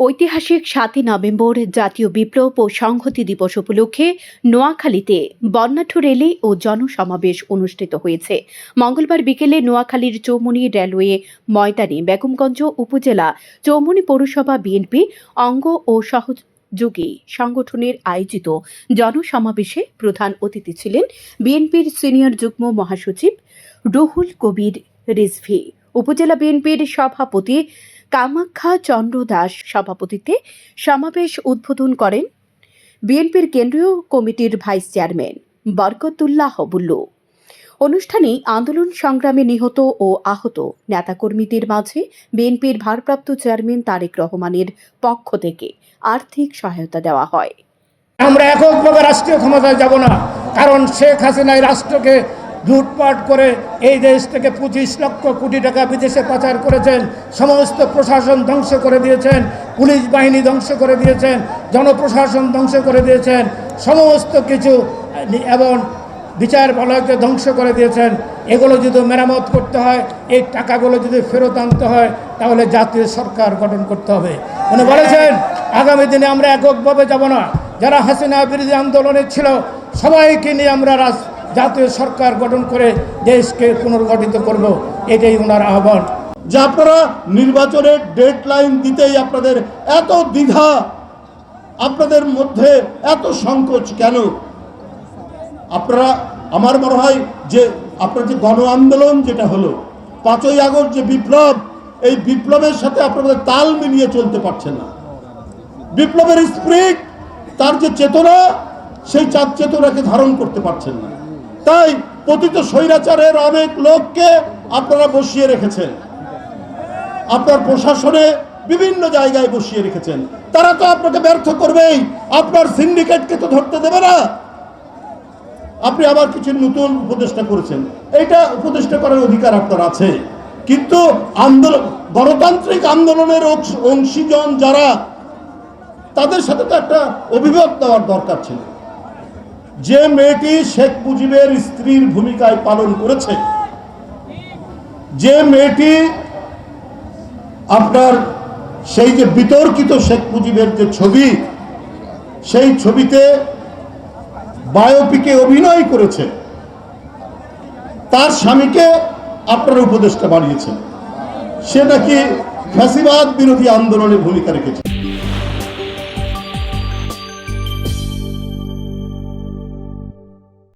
ঐতিহাসিক সাতই নভেম্বর জাতীয় বিপ্লব ও সংহতি দিবস উপলক্ষে নোয়াখালীতে বর্ণাঢ্য র্যালি ও জনসমাবেশ অনুষ্ঠিত হয়েছে। মঙ্গলবার বিকেলে নোয়াখালীর চৌমুনি রেলওয়ে ময়দানে বেগমগঞ্জ উপজেলা চৌমুনি পৌরসভা বিএনপি অঙ্গ ও সহযোগী সংগঠনের আয়োজিত জনসমাবেশে প্রধান অতিথি ছিলেন বিএনপির সিনিয়র যুগ্ম মহাসচিব রুহুল কবির রিজভি। উপজেলা বিএনপির সভাপতি কামাখ্যা চন্দ্র দাস সভাপতিত্বে সমাবেশ উদ্বোধন করেন বিএনপির কেন্দ্রীয় কমিটির ভাইস চেয়ারম্যান বরকতুল্লাহ বুল্লু। অনুষ্ঠানে আন্দোলন সংগ্রামে নিহত ও আহত নেতাকর্মীদের মাঝে বিএনপির ভারপ্রাপ্ত চেয়ারম্যান তারেক রহমানের পক্ষ থেকে আর্থিক সহায়তা দেওয়া হয়। আমরা এককভাবে রাষ্ট্রীয় ক্ষমতায় যাব না, কারণ শেখ হাসিনা এই রাষ্ট্রকে লুটপাট করে এই দেশ থেকে পঁচিশ লক্ষ কোটি টাকা বিদেশে পাচার করেছেন, সমস্ত প্রশাসন ধ্বংস করে দিয়েছেন, পুলিশ বাহিনী ধ্বংস করে দিয়েছেন, জনপ্রশাসন ধ্বংস করে দিয়েছেন, সমস্ত কিছু, এবং বিচার বলয়কে ধ্বংস করে দিয়েছেন। এগুলো যদি মেরামত করতে হয়, এই টাকাগুলো যদি ফেরত আনতে হয়, তাহলে জাতীয় সরকার গঠন করতে হবে। উনি বলেছেন, আগামী দিনে আমরা এককভাবে যাব না। যারা হাসিনা বিরোধী আন্দোলনে ছিল, সবাইকে নিয়ে আমরা রাজ জাতীয় সরকার গঠন করে দেশকে পুনর্গঠিত করব, এটাই ওনার আহ্বান। যে আপনারা নির্বাচনের ডেড লাইন দিতেই আপনাদের এত দ্বিধা, আপনাদের মধ্যে এত সংকোচ কেন? আপনারা, আমার মনে হয় যে আপনার যে গণ আন্দোলন যেটা হলো, পাঁচই আগস্ট যে বিপ্লব, এই বিপ্লবের সাথে আপনাদের তাল মিলিয়ে চলতে পারছেন না। বিপ্লবের স্পিরিট, তার যে চেতনা, সেই চাঁদ চেতনাকে ধারণ করতে পারছেন না। তাই পতিত স্বৈরাচারের অনেক লোককে আপনারা বসিয়ে রেখেছেন। আপনার প্রশাসনে বিভিন্ন জায়গায় বসিয়ে রেখেছেন। তারা তো আপনাকে ব্যর্থ করবেই। আপনার সিন্ডিকেটকে তো ধরতে দেবে না। আপনি আবার কিছু নতুন উপদেষ্টা করেছেন। এটা উপদেষ্টা করার অধিকার আপনার আছে। কিন্তু আন্দোলন গণতান্ত্রিক আন্দোলনের অংশ- অংশীজন যারা, তাদের সাথে তো একটা অভিভাবক দেওয়ার দরকার ছিল। যে মেয়েটি শেখ মুজিবের স্ত্রীর ভূমিকায় পালন করেছে, যে মেয়েটি আপনার সেই যে বিতর্কিত শেখ মুজিবের যে ছবি, সেই ছবিতে বায়োপিকে অভিনয় করেছে, তার স্বামীকে আপনার উপদেষ্টা বানিয়েছেন সে নাকি ফ্যাসিবাদ বিরোধী আন্দোলনে ভূমিকা রেখেছে।